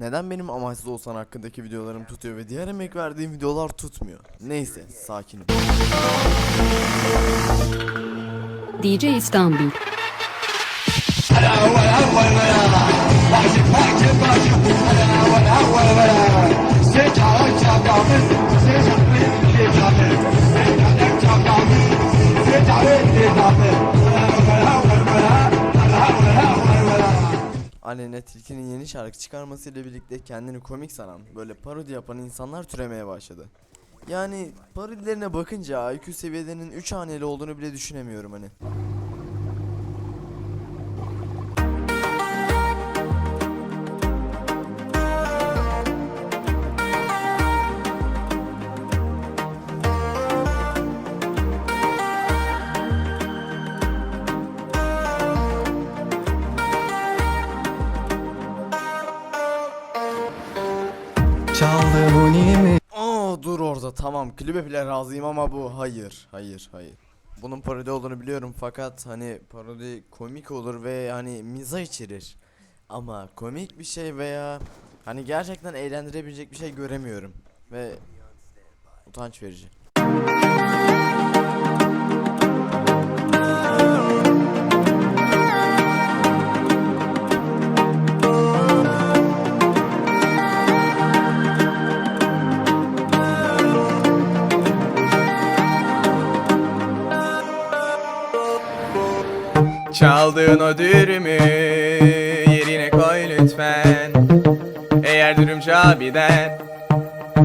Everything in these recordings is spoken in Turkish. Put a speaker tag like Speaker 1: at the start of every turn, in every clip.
Speaker 1: Neden benim amaçsız olsan hakkındaki videolarım tutuyor ve diğer emek verdiğim videolar tutmuyor? Neyse sakinim.
Speaker 2: DJ İstanbul.
Speaker 1: Aleyna Tilki'nin yeni şarkı çıkarmasıyla birlikte kendini komik sanan, böyle parodi yapan insanlar türemeye başladı. Yani parodilerine bakınca IQ seviyelerinin 3 haneli olduğunu bile düşünemiyorum hani.
Speaker 3: Çaldı bu niye mi?
Speaker 1: Aa dur orada tamam klibe bile razıyım ama bu hayır hayır hayır. Bunun parodi olduğunu biliyorum fakat hani parodi komik olur ve hani miza içerir. Ama komik bir şey veya hani gerçekten eğlendirebilecek bir şey göremiyorum. Ve utanç verici.
Speaker 3: Çaldığın o dürümü yerine koy lütfen. Eğer dürümcü abiden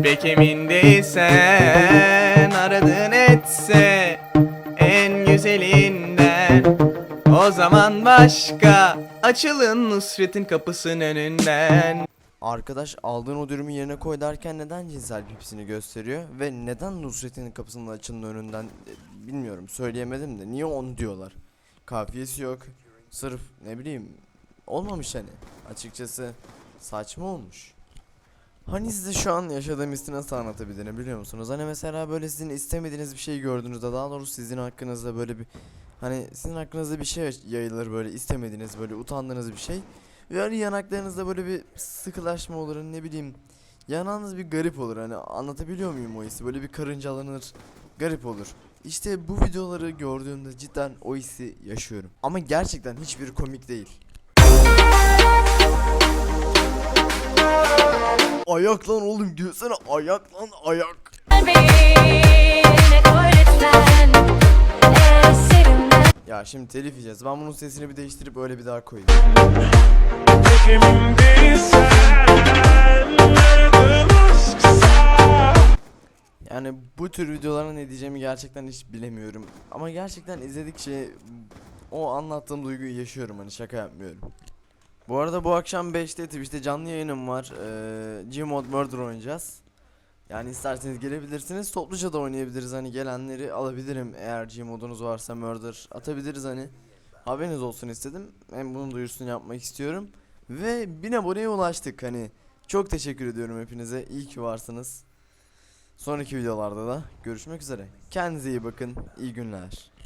Speaker 3: pek emin değilsen Aradığın etse en güzelinden. O zaman başka açılın Nusret'in kapısının önünden.
Speaker 1: Arkadaş aldığın o dürümü yerine koy derken neden cinsel pipisini gösteriyor ve neden Nusret'in kapısının açının önünden e, bilmiyorum söyleyemedim de niye onu diyorlar. Kafiyesi yok. Sırf ne bileyim olmamış hani. Açıkçası saçma olmuş. Hani size şu an yaşadığım hissi nasıl anlatabilirim biliyor musunuz? Hani mesela böyle sizin istemediğiniz bir şey gördüğünüzde daha doğrusu sizin hakkınızda böyle bir hani sizin hakkınızda bir şey yayılır böyle istemediğiniz böyle utandığınız bir şey. Ve hani yanaklarınızda böyle bir sıkılaşma olur hani ne bileyim yanağınız bir garip olur hani anlatabiliyor muyum o hissi böyle bir karıncalanır garip olur. İşte bu videoları gördüğümde cidden o hissi yaşıyorum. Ama gerçekten hiçbir komik değil. Ayak lan oğlum gülsene ayak lan ayak. Ya şimdi telif yiyeceğiz. Ben bunun sesini bir değiştirip öyle bir daha koyayım. Yani bu tür videolara ne diyeceğimi gerçekten hiç bilemiyorum. Ama gerçekten izledikçe o anlattığım duyguyu yaşıyorum hani şaka yapmıyorum. Bu arada bu akşam 5'te Twitch'te canlı yayınım var. Ee, Gmod Murder oynayacağız. Yani isterseniz gelebilirsiniz. Topluca da oynayabiliriz hani gelenleri alabilirim. Eğer Gmod'unuz varsa Murder atabiliriz hani. Haberiniz olsun istedim. Hem bunun duyurusunu yapmak istiyorum. Ve 1000 aboneye ulaştık hani. Çok teşekkür ediyorum hepinize. İyi ki varsınız. Sonraki videolarda da görüşmek üzere. Kendinize iyi bakın. İyi günler.